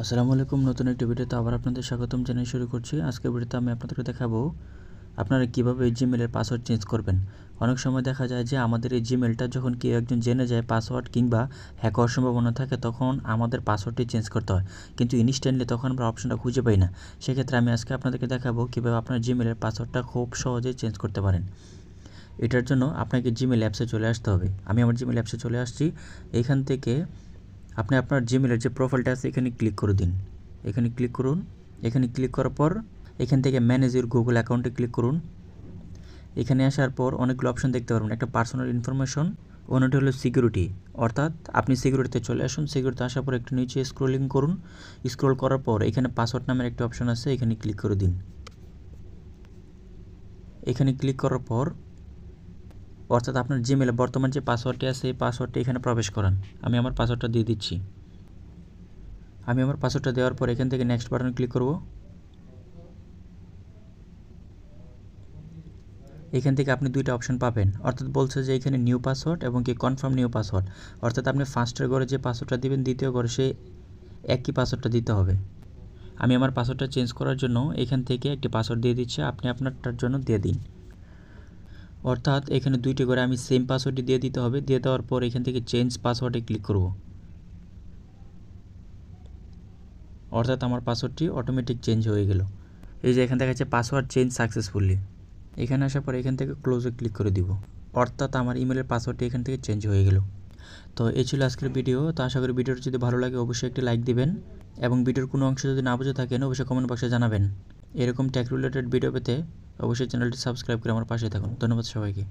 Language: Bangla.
আসসালামু আলাইকুম, নতুন একটি ভিডিওতে আবার আপনাদের স্বাগতম জানিয়ে শুরু করছি। আজকের ভিডিওতে আমি আপনাদেরকে দেখাবো আপনারা কীভাবে জিমেলের পাসওয়ার্ড চেঞ্জ করবেন। অনেক সময় দেখা যায় যে আমাদের এই জিমেলটা যখন কেউ একজন জেনে যায় পাসওয়ার্ড কিংবা হ্যাক হওয়ার সম্ভাবনা থাকে, তখন আমাদের পাসওয়ার্ডটি চেঞ্জ করতে হয়। কিন্তু ইনস্ট্যান্টলি তখন আমরা অপশনটা খুঁজে পাই না। সেক্ষেত্রে আমি আজকে আপনাদেরকে দেখাবো কীভাবে আপনার জিমেলের পাসওয়ার্ডটা খুব সহজেই চেঞ্জ করতে পারেন। এটার জন্য আপনাকে জিমেল অ্যাপসে চলে আসতে হবে। আমি আমার জিমেল অ্যাপসে চলে আসছি। এখান থেকে আপনি আপনার জিমেলের যে প্রোফাইলটা আছে, এখানে ক্লিক করে দিন। এখানে ক্লিক করুন। এখানে ক্লিক করার পর এখান থেকে ম্যানেজ ইউর গুগল অ্যাকাউন্টে ক্লিক করুন। এখানে আসার পর অনেকগুলো অপশন দেখতে পারবেন। একটা পার্সোনাল ইনফরমেশন অন্যটি হলো সিকিউরিটি অর্থাৎ আপনি সিকিউরিটিতে চলে আসুন। সিকিউরিটিতে আসার পর একটু নিচে স্ক্রোলিং করুন। স্ক্রোল করার পর এখানে পাসওয়ার্ড নামের একটা অপশন আছে, এখানে ক্লিক করে দিন। এখানে ক্লিক করার পর অর্থাৎ আপনার জিমেলে বর্তমান যে পাসওয়ার্ডটি আছে এই পাসওয়ার্ডটি এখানে প্রবেশ করান। আমি আমার পাসওয়ার্ডটা দিয়ে দিচ্ছি। আমি আমার পাসওয়ার্ডটা দেওয়ার পর এখান থেকে নেক্সট বাটনে ক্লিক করব। এখান থেকে আপনি দুইটা অপশন পাবেন। অর্থাৎ বলছে যে এখানে নিউ পাসওয়ার্ড এবং কি কনফার্ম নিউ পাসওয়ার্ড অর্থাৎ আপনি ফার্স্টের ঘরে যে পাসওয়ার্ডটা দিবেন, দ্বিতীয় ঘরে সে একই পাসওয়ার্ডটা দিতে হবে। আমি আমার পাসওয়ার্ডটা চেঞ্জ করার জন্য এখান থেকে একটি পাসওয়ার্ড দিয়ে দিচ্ছি। আপনি আপনারটার জন্য দিয়ে দিন। অর্থাৎ এখানে দুইটি করে আমি সেম পাসওয়ার্ডটি দিয়ে দিতে হবে। দিয়ে দেওয়ার পর এখান থেকে চেঞ্জ পাসওয়ার্ডে ক্লিক করব। অর্থাৎ আমার পাসওয়ার্ডটি অটোমেটিক চেঞ্জ হয়ে গেল। এই যে এখান থেকে আছে পাসওয়ার্ড চেঞ্জ সাকসেসফুলি এখানে আসার পর এখান থেকে ক্লোজে ক্লিক করে দিব। অর্থাৎ আমার ইমেলের পাসওয়ার্ডটি এখান থেকে চেঞ্জ হয়ে গেল। তো এই ছিল আজকের ভিডিও তো আশা করি ভিডিওটি যদি ভালো লাগে অবশ্যই একটি লাইক দিবেন। এবং ভিডিওর কোনো অংশ যদি না বুঝে থাকেন, অবশ্যই কমেন্ট বক্সে জানাবেন। এরকম ট্যাক রিলেটেড ভিডিও পেতে অবশ্যই চ্যানেলটি সাবস্ক্রাইব করে আমার পাশে থাকুন। ধন্যবাদ সবাইকে।